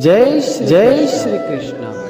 જય જય શ્રી કૃષ્ણ.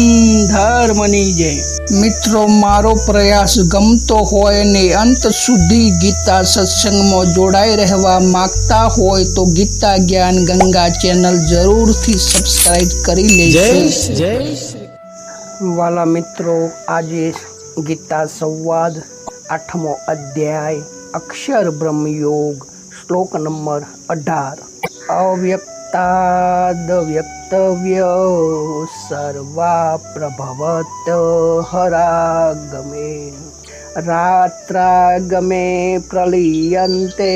ધર્મની જય મિત્રો મારો પ્રયાસ ગમતો હોય ને અંત સુધી ગીતા સત્સંગમાં જોડાઈ રહેવા માંગતા હોય તો ગીતા જ્ઞાન ગંગા ચેનલ જરૂરથી સબસ્ક્રાઇબ કરી લેજો. શ્રી- જય શ્રી વાલા મિત્રો આજે ગીતા સંવાદ આઠમો અધ્યાય અક્ષર બ્રહ્મયોગ શ્લોક નંબર અઢાર. અવ્યક્તાદ વ્યક્તવ્ય સર્વા પ્રભવત હરાગમે રાત્રાગમે પ્રલીયંતે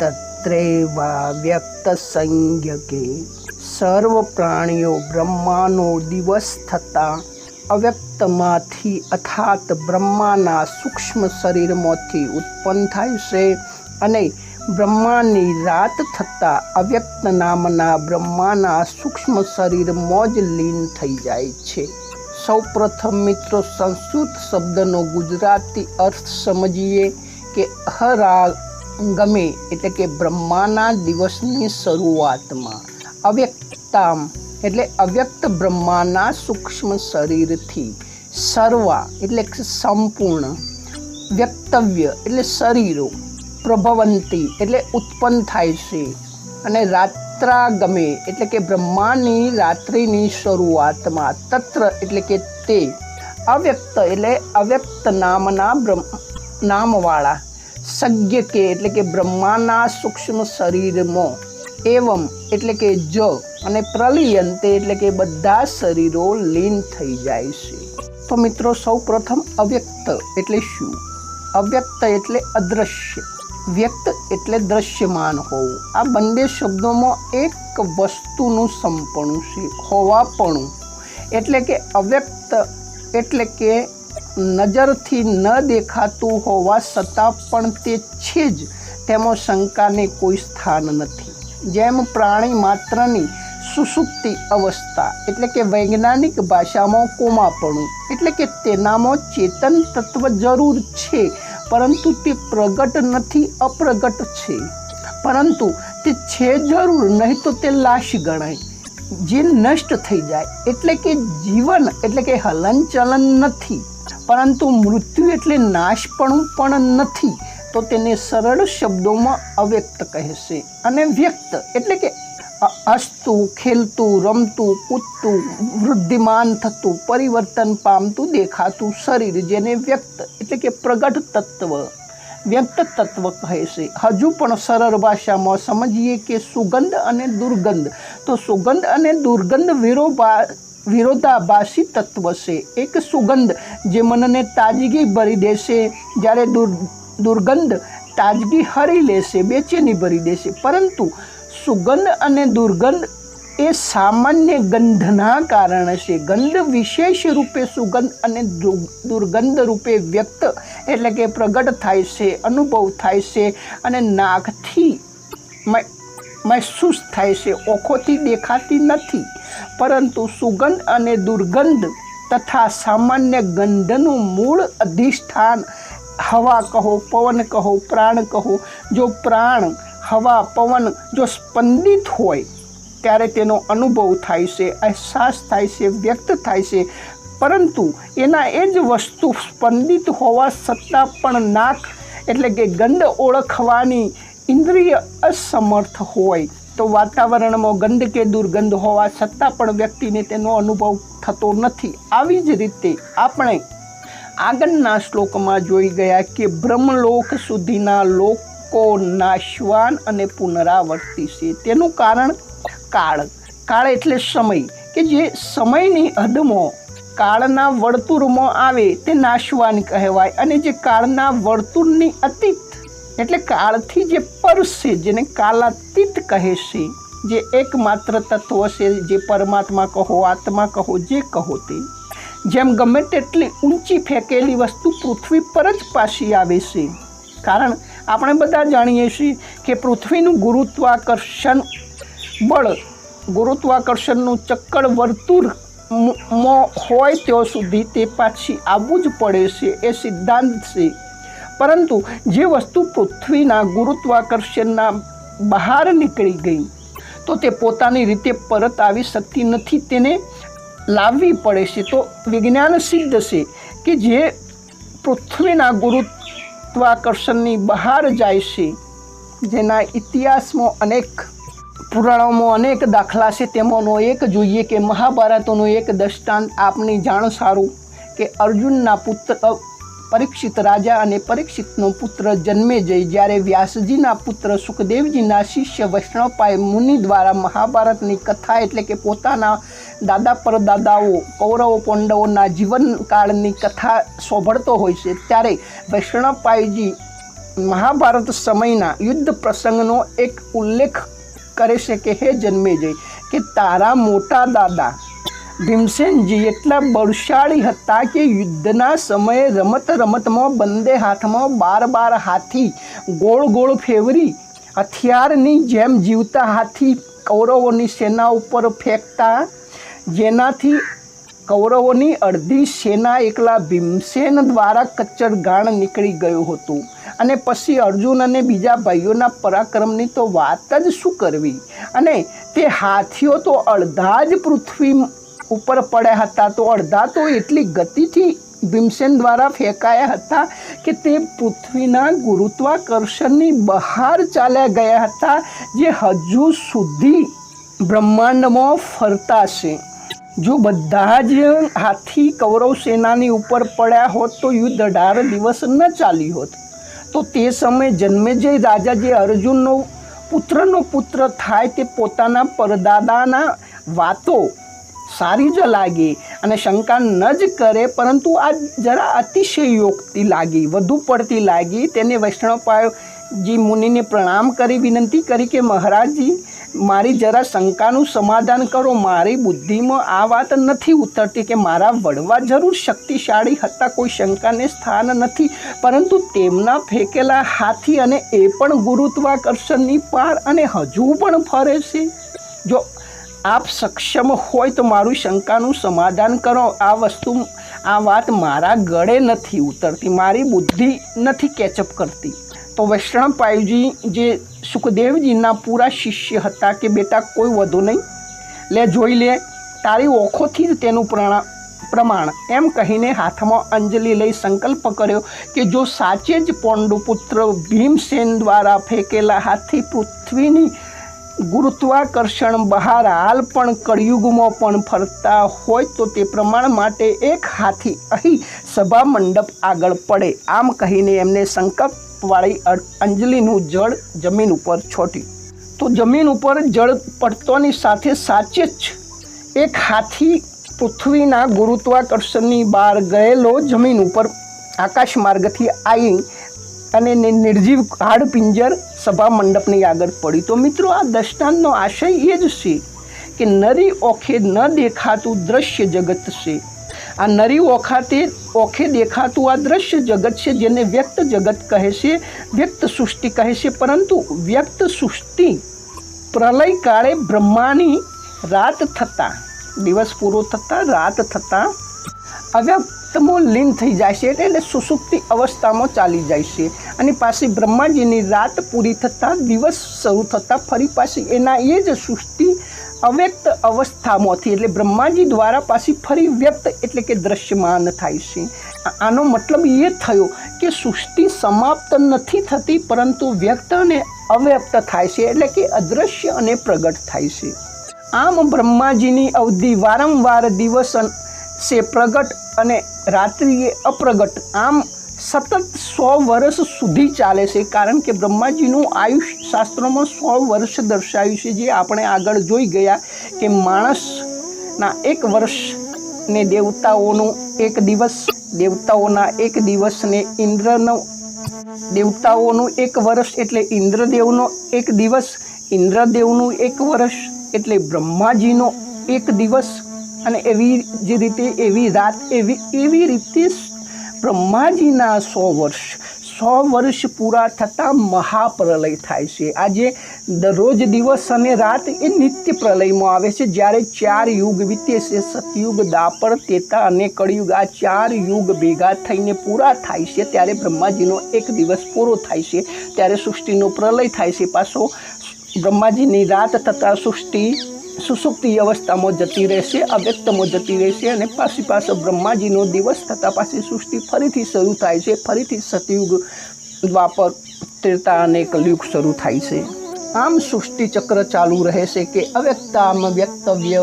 તત્રેવા વ્યક્ત સંજ્ઞકે સર્વ પ્રાણીઓ બ્રહ્માનો દિવસ થતાં અવ્યક્તમાંથી અર્થાત બ્રહ્માના સૂક્ષ્મ શરીરમાંથી ઉત્પન્ન થાય છે અને બ્રહ્માની રાત થતાં અવ્યક્ત નામના બ્રહ્માના સૂક્ષ્મ શરીર મોજ લીન થઈ જાય છે. સૌ પ્રથમ મિત્રો, સંસ્કૃત શબ્દનો ગુજરાતી અર્થ સમજીએ કે હરા ગમે એટલે કે બ્રહ્માના દિવસની શરૂઆતમાં. અવ્યક્તામ, એટલે અવ્યક્ત બ્રહ્માના સૂક્ષ્મ શરીરથી. સર્વા, એટલે સંપૂર્ણ. વ્યક્તવ્ય, એટલે શરીરો. પ્રભવંતી, એટલે ઉત્પન્ન થાય છે. અને રાત્રાગમે, એટલે કે બ્રહ્માની રાત્રિની શરૂઆતમાં, તત્ર, એટલે કે તે, અવ્યક્ત, એટલે અવ્યક્ત નામના બ્રહ્મ, નામવાળા, સજ્ઞ કે, એટલે કે બ્રહ્માના સૂક્ષ્મ શરીરમાં, એવમ, એટલે કે જ, અને પ્રલિયંતે, એટલે કે બધા શરીરો લીન થઈ જાય છે. તો મિત્રો સૌ પ્રથમ અવ્યક્ત, એટલે શું? અવ્યક્ત, એટલે અદ્રશ્ય. વ્યક્ત એટલે દ્રશ્યમાન હોવું. આ બંને શબ્દોમાં એક વસ્તુનું સંપણું છે હોવાપણું એટલે કે અવ્યક્ત, એટલે કે નજરથી ન દેખાતું હોવા છતાં પણ તે છે જ. તેમાં શંકાને કોઈ સ્થાન નથી. જેમ પ્રાણી માત્રની સુસુપ્તિ અવસ્થા, એટલે કે વૈજ્ઞાનિક ભાષામાં કોમાપણું, એટલે કે તેનામાં ચેતન તત્વ જરૂર છે. પરંતુ તે પ્રગટ નથી, અપ્રગટ છે. પરંતુ તે છે જરૂર, નહીં તો તે લાશ ગણાય. જે નષ્ટ થઈ જાય, એટલે કે જીવન, એટલે કે હલનચલન નથી. પરંતુ મૃત્યુ એટલે નાશપણું પણ નથી, તો તેને સરળ શબ્દોમાં અવ્યક્ત કહેશે. અને વ્યક્ત, એટલે કે હસતું ખેલતું, રમતું, કૂદતું, વૃદ્ધિમાન થતું, પરિવર્તન પામતું, દેખાતું શરીર જેને વ્યક્ત એટલે કે પ્રગટ તત્વ. વ્યક્ત તત્વ કહે છે. હજુ પણ સરળ ભાષામાં સમજીએ કે સુગંધ અને દુર્ગંધ. તો સુગંધ અને દુર્ગંધ વિરોબા વિરોધાભાસી તત્વ છે. એક સુગંધ જે મનને તાજગી ભરી દેશે, જ્યારે દુર, દુર્ગંધ તાજગી હરી લેશે, બેચેની ભરી દેશે. પરંતુ સુગંધ અને દુર્ગંધ એ સામાન્ય ગંધના કારણે છે. ગંધ વિશેષ રૂપે સુગંધ અને દુર્ગંધ રૂપે વ્યક્ત એટલે કે પ્રગટ થાય છે, અનુભવ થાય છે અને નાકથી મહેસૂસ થાય છે. ઓખોથી દેખાતી નથી. પરંતુ સુગંધ અને દુર્ગંધ તથા સામાન્ય ગંધનું મૂળ અધિષ્ઠાન, હવા કહો, પવન કહો, પ્રાણ કહો, જો પ્રાણ હવા પવન જો સ્પંદિત હોય, ત્યારે તેનો અનુભવ થાય છે, અહેસાસ થાય છે, વ્યક્ત થાય છે. પરંતુ એના એ જ વસ્તુ સ્પંદિત હોવા છતાં પણ નાક એટલે કે ગંધ ઓળખવાની ઇન્દ્રિય અસમર્થ હોય. તો વાતાવરણમાં ગંધ કે દુર્ગંધ હોવા છતાં પણ વ્યક્તિને તેનો અનુભવ થતો નથી. આવી જ રીતે આપણે આગળના શ્લોકમાં જોઈ ગયા કે બ્રહ્મલોક સુધીના લોકો નાશવાન અને પુનરાવર્તી છે. તેનું કારણ કાળ. કાળ એટલે સમય. કે જે સમયની હદમાં કાળના વર્તુળમાં આવે તે નાશવાન કહેવાય અને જે કાળના વર્તુળની અતીત એટલે કાળથી જે પર જેને કાલાતીત કહે છે, જે એકમાત્ર તત્વ છે, જે પરમાત્મા કહો, આત્મા કહો, જે કહો તે. જેમ ગમે તેટલી ઊંચી ફેંકેલી વસ્તુ પૃથ્વી પર જ પાછી આવે છે. કારણ આપણે બધા જાણીએ છીએ કે પૃથ્વીનું ગુરુત્વાકર્ષણ બળ, ગુરુત્વાકર્ષણનું ચક્કર વર્તુળ હોય ત્યાં સુધી તે પાછી આવવું જ પડે છે એ સિદ્ધાંત છે. પરંતુ જે વસ્તુ પૃથ્વીના ગુરુત્વાકર્ષણના બહાર નીકળી ગઈ, તો તે પોતાની રીતે પરત આવી શકતી નથી, તેને લાવવી પડે છે. તો વિજ્ઞાન સિદ્ધ છે કે જે પૃથ્વીના ગુરુત્વાકર્ષણની બહાર જાય છે. જેના ઇતિહાસમાં અનેક પુરાણોમાં અનેક દાખલા છે. તેમાંનો એક જોઈએ કે મહાભારતોનો એક દૃષ્ટાંત આપની જાણ સારું કે અર્જુનના પુત્ર પરીક્ષિત રાજા અને પરીક્ષિતનો પુત્ર જન્મે જઈ જ્યારે વ્યાસજીના પુત્ર સુખદેવજીના શિષ્ય વૈષ્ણવપાય મુનિ દ્વારા મહાભારતની કથા એટલે કે પોતાના દાદા પરદાદાઓ, કૌરવો, પાંડવોના જીવનકાળની કથા સોંભળતો હોય છે, ત્યારે વૈષ્ણવપાયજી મહાભારત સમયના યુદ્ધ પ્રસંગનો એક ઉલ્લેખ કરે છે કે, હે જન્મેજય કે તારા મોટા દાદા ભીમસેનજી એટલા બળશાળી હતા કે યુદ્ધના સમયે રમત રમતમાં બંને હાથમાં બાર બાર હાથી ગોળ ગોળ ફેવરી હથિયારની જેમ જીવતા હાથી કૌરવોની સેના ઉપર ફેંકતા. જેનાથી કૌરવોની અડધી સેના એકલા ભીમસેન દ્વારા કચ્ચર ગાણ નીકળી ગયું હતું. અને પછી અર્જુન અને બીજા ભાઈઓના પરાક્રમની તો વાત જ શું કરવી? અને તે હાથીઓ તો અડધા જ પૃથ્વી ઉપર પડ્યા હતા તો અડધા તો એટલી ગતિથી ભીમસેન દ્વારા ફેંકાયા હતા કે તે પૃથ્વીના ગુરુત્વાકર્ષણની બહાર ચાલ્યા ગયા હતા, જે હજુ સુધી બ્રહ્માંડમાં ફરતા છે જો બધા જ હાથી કૌરવ સેનાની ઉપર પડ્યા હોત તો યુદ્ધ અઢાર દિવસ ન ચાલી હોત. તો તે સમયે જન્મેજય રાજા જે અર્જુનનો પુત્રનો પુત્ર થાય તે પોતાના પરદાદાના વાતો સારી જ લાગી અને શંકા ન જ કરે, પરંતુ આ જરા અતિશયોક્તિ લાગી, વધુ પડતી લાગી. તેને વૈષ્ણવપાયજી મુનિને પ્રણામ કરી, વિનંતી કરી કે, મહારાજજી, મારી જરા શંકાનું સમાધાન કરો. મારી બુદ્ધિમાં આ વાત નથી ઉતરતી કે મારા વડવા જરૂર શક્તિશાળી હતા. કોઈ શંકાને સ્થાન નથી. પરંતુ તેમના ફેંકેલા હાથી અને એ પણ ગુરુત્વાકર્ષણની પાર અને હજુ પણ ફરે છે. જો આપ સક્ષમ હોય તો મારું શંકાનું સમાધાન કરો. આ વસ્તુ, આ વાત મારા ગળે નથી ઉતરતી, મારી બુદ્ધિ નથી કેચઅપ કરતી. તો વૈષ્ણવપાયજી જે સુખદેવજીના પૂરા શિષ્ય હતા કે બેટા કોઈ વધુ નહીં? લે જોઈ લે, તારી ઓખોથી જ તેનું પ્રણા, પ્રમાણ. એમ કહીને હાથમાં અંજલિ લઈ સંકલ્પ કર્યો કે જો સાચે જ પોંડુપુત્ર ભીમસેન દ્વારા ફેંકેલા હાથથી પૃથ્વીની ગુરુત્વાકર્ષણ બહાર હાલ પણ કળિયુગમાં પણ ફરતા હોય તો તે પ્રમાણ માટે એક હાથી અહીં સભા મંડપ આગળ પડે. આમ કહીને એમને સંકલ્પવાળી અંજલિનું જળ જમીન ઉપર છોટ્યું. તો જમીન ઉપર જળ પડતોની સાથે સાચે જ એક હાથી પૃથ્વીના ગુરુત્વાકર્ષણની બહાર ગયેલો જમીન ઉપર આકાશ માર્ગથી આવી અને નિર્જીવ નિર્જીવ હાડપિંજર સભા મંડપની આગળ પડી. તો મિત્રો, આ દ્રષ્ટાંતનો આશય એ જ છે કે નરી ઓખે ન દેખાતું દ્રશ્ય જગત છે. આ નરી ઓખાતે, ઓખે દેખાતું આ દ્રશ્ય જગત છે, જેને વ્યક્ત જગત કહે છે, વ્યક્ત સૃષ્ટિ કહે છે. પરંતુ વ્યક્ત સૃષ્ટિ પ્રલય કાળે બ્રહ્માની રાત થતાં, દિવસ પૂરો થતાં, રાત થતાં અવ્યક્તમાં લીન થઈ જાય છે એટલે સુસુપ્તિ અવસ્થામાં ચાલી જાય છે. અને પાછી બ્રહ્માજીની રાત પૂરી થતાં દિવસ શરૂ થતાં ફરી પાછી એના એ જ સૃષ્ટિ અવ્યક્ત અવસ્થામાંથી એટલે બ્રહ્માજી દ્વારા પાછી ફરી વ્યક્ત એટલે કે દ્રશ્યમાન થાય છે. આનો મતલબ એ થયો કે સૃષ્ટિ સમાપ્ત નથી થતી પરંતુ વ્યક્ત અને અવ્યક્ત થાય છે એટલે કે અદૃશ્ય અને પ્રગટ થાય છે. આમ બ્રહ્માજીની અવધિ વારંવાર દિવસ છે પ્રગટ અને રાત્રિએ અપ્રગટ. આમ સતત સો વર્ષ સુધી ચાલે છે, કારણ કે બ્રહ્માજીનું આયુષ શાસ્ત્રોમાં સો વર્ષ દર્શાવ્યું છે. જે આપણે આગળ જોઈ ગયા કે માણસના એક વર્ષને દેવતાઓનું એક દિવસ, દેવતાઓના એક દિવસને ઇન્દ્રનો, દેવતાઓનું એક વર્ષ એટલે ઇન્દ્રદેવનો એક દિવસ, ઇન્દ્રદેવનું એક વર્ષ એટલે બ્રહ્માજીનો એક દિવસ. અને એવી જ રીતે, એવી રાત, એવી એવી રીતે બ્રહ્માજીના સો વર્ષ સો વર્ષ પૂરા થતાં મહાપ્રલય થાય છે. આજે દરરોજ દિવસ અને રાત એ નિત્ય પ્રલયમાં આવે છે. જ્યારે ચાર યુગ વીતે છે, સતયુગ દાપર તેતા અને કળિયુગ, આ ચાર યુગ ભેગા થઈને પૂરા થાય છે. ત્યારે બ્રહ્માજીનો એક દિવસ પૂરો થાય છે. ત્યારે સૃષ્ટિનો પ્રલય થાય છે. પાછો બ્રહ્માજીની રાત થતાં સૃષ્ટિ સુસુપ્તિ અવસ્થામાં જતી રહેશે, અવ્યક્તમાં જતી રહેશે અને પાછી પાછો બ્રહ્માજીનો દિવસ થતાં પાછી સૃષ્ટિ ફરીથી શરૂ થાય છે, ફરીથી સતયુગ દ્વાપર ત્રેતા અને કલયુગ શરૂ થાય છે. આમ સૃષ્ટિ ચક્ર ચાલુ રહેશે કે અવ્યક્તામ વ્યક્તવ્ય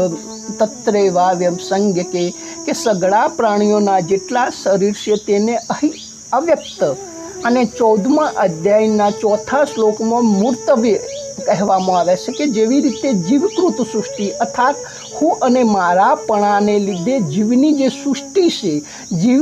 તત્રે વાવ્યમ કે કે સગળા પ્રાણીઓના જેટલા શરીર છે તેને અહીં અવ્યક્ત. અને ચૌદમા અધ્યાયના ચોથા શ્લોકમાં મૂર્તવ્ય કહેવામાં આવે છે કે જેવી રીતે જીવકૃત સૃષ્ટિ અર્થાત હું અને મારાપણાને લીધે જીવની જે સૃષ્ટિ છે, જીવ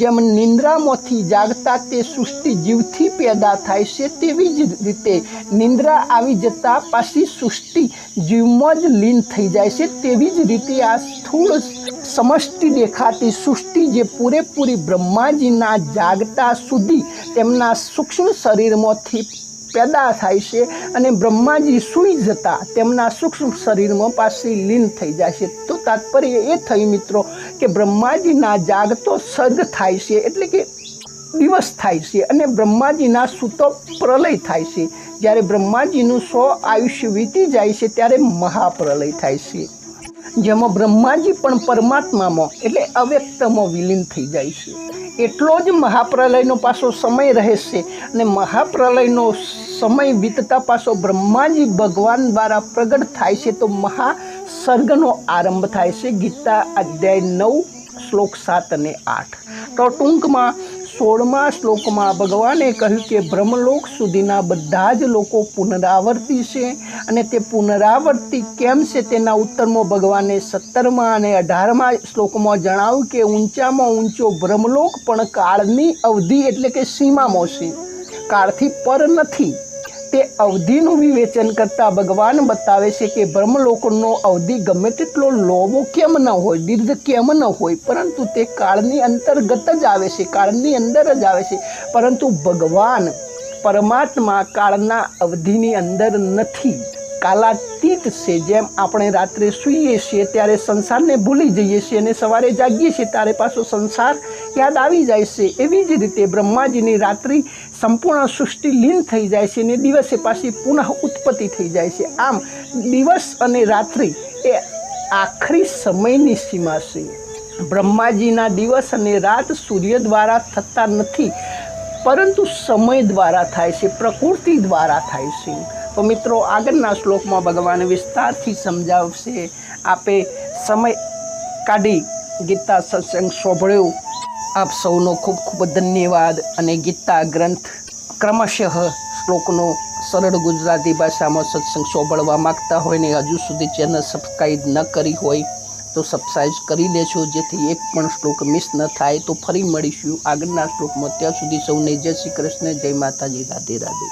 જેમ નિંદ્રામાંથી જાગતા તે સૃષ્ટિ જીવથી પેદા થાય છે, તેવી જ રીતે નિંદ્રા આવી જતા પાછી સૃષ્ટિ જીવમાં જ લીન થઈ જાય છે, તેવી જ રીતે આ સ્થૂળ સમષ્ટિ દેખાતી સૃષ્ટિ જે પૂરેપૂરી બ્રહ્માજીના જાગતા સુધી તેમના સૂક્ષ્મ શરીરમાંથી પેદા થાય છે અને બ્રહ્માજી સૂઈ જતા તેમના સૂક્ષ્મ શરીરમાં પાછી લીન થઈ જાય છે. તો તાત્પર્ય એ થઈ મિત્રો કે બ્રહ્માજીના જાગતો સર્ગ થાય છે, એટલે કે દિવસ થાય છે અને બ્રહ્માજીના સૂતો પ્રલય થાય છે. જ્યારે બ્રહ્માજીનું સો આયુષ્ય વીતી જાય છે, ત્યારે મહાપ્રલય થાય છે. જેમાં બ્રહ્માજી પણ પરમાત્મામાં, એટલે અવ્યક્તમાં વિલીન થઈ જાય છે. એટલો જ મહાપ્રલયનો પાછો સમય રહેશે અને મહાપ્રલયનો સમય વીતતા પાછો બ્રહ્માજી ભગવાન દ્વારા પ્રગટ થાય છે તો મહાસર્ગનો આરંભ થાય છે ગીતા અધ્યાય નવ, શ્લોક સાત અને આઠ. તો ટૂંકમાં સોળમા શ્લોકમાં ભગવાને કહ્યું કે બ્રહ્મલોક સુધીના બધા જ લોકો પુનરાવર્તી છે અને તે પુનરાવર્તી કેમ છે તેના ઉત્તરમાં ભગવાને સત્તરમા અને અઢારમા શ્લોકમાં જણાવ્યું કે ઊંચામાં ઊંચો બ્રહ્મલોક પણ કાળની અવધિ એટલે કે સીમામાં છે. કાળથી પર નથી. તે અવધિનું વિવેચન કરતાં ભગવાન બતાવે છે કે બ્રહ્મલોકનો અવધિ ગમે તેટલો લોબો કેમ ન હોય, દીર્ઘ કેમ ન હોય, પરંતુ તે કાળની અંતર્ગત જ આવે છે, કાળની અંદર જ આવે છે. પરંતુ ભગવાન પરમાત્મા કાળના અવધિની અંદર નથી. કાલાતીત છે. જેમ આપણે રાત્રે સૂઈએ છીએ ત્યારે સંસારને ભૂલી જઈએ છીએ અને સવારે જાગીએ છીએ ત્યારે પાછો સંસાર યાદ આવી જાય છે. એવી જ રીતે બ્રહ્માજીની રાત્રિ સંપૂર્ણ સૃષ્ટિ લીન થઈ જાય છે અને દિવસે પાછી પુનઃ ઉત્પત્તિ થઈ જાય છે. આમ દિવસ અને રાત્રિ એ આખરી સમયની સીમા છે. બ્રહ્માજીના દિવસ અને રાત સૂર્ય દ્વારા થતા નથી, પરંતુ સમય દ્વારા થાય છે, પ્રકૃતિ દ્વારા થાય છે. તો મિત્રો, આગળના શ્લોકમાં ભગવાન વિસ્તારથી સમજાવશે. આપે સમય કાઢી ગીતા સત્સંગ સોંભળ્યો આપ સૌનો ખૂબ ખૂબ ધન્યવાદ અને ગીતા ગ્રંથ ક્રમશઃ શ્લોકનો સરળ ગુજરાતી ભાષામાં સત્સંગ સોંભળવા માગતા હોય ને હજુ સુધી ચેનલ સબસ્ક્રાઈબ ન કરી હોય તો સબસ્ક્રાઈબ કરી લેજો. જેથી એક પણ શ્લોક મિસ ન થાય તો ફરી મળીશું આગળના શ્લોકમાં. ત્યાં સુધી સૌને જય શ્રી કૃષ્ણ, જય માતાજી, રાધે રાધે.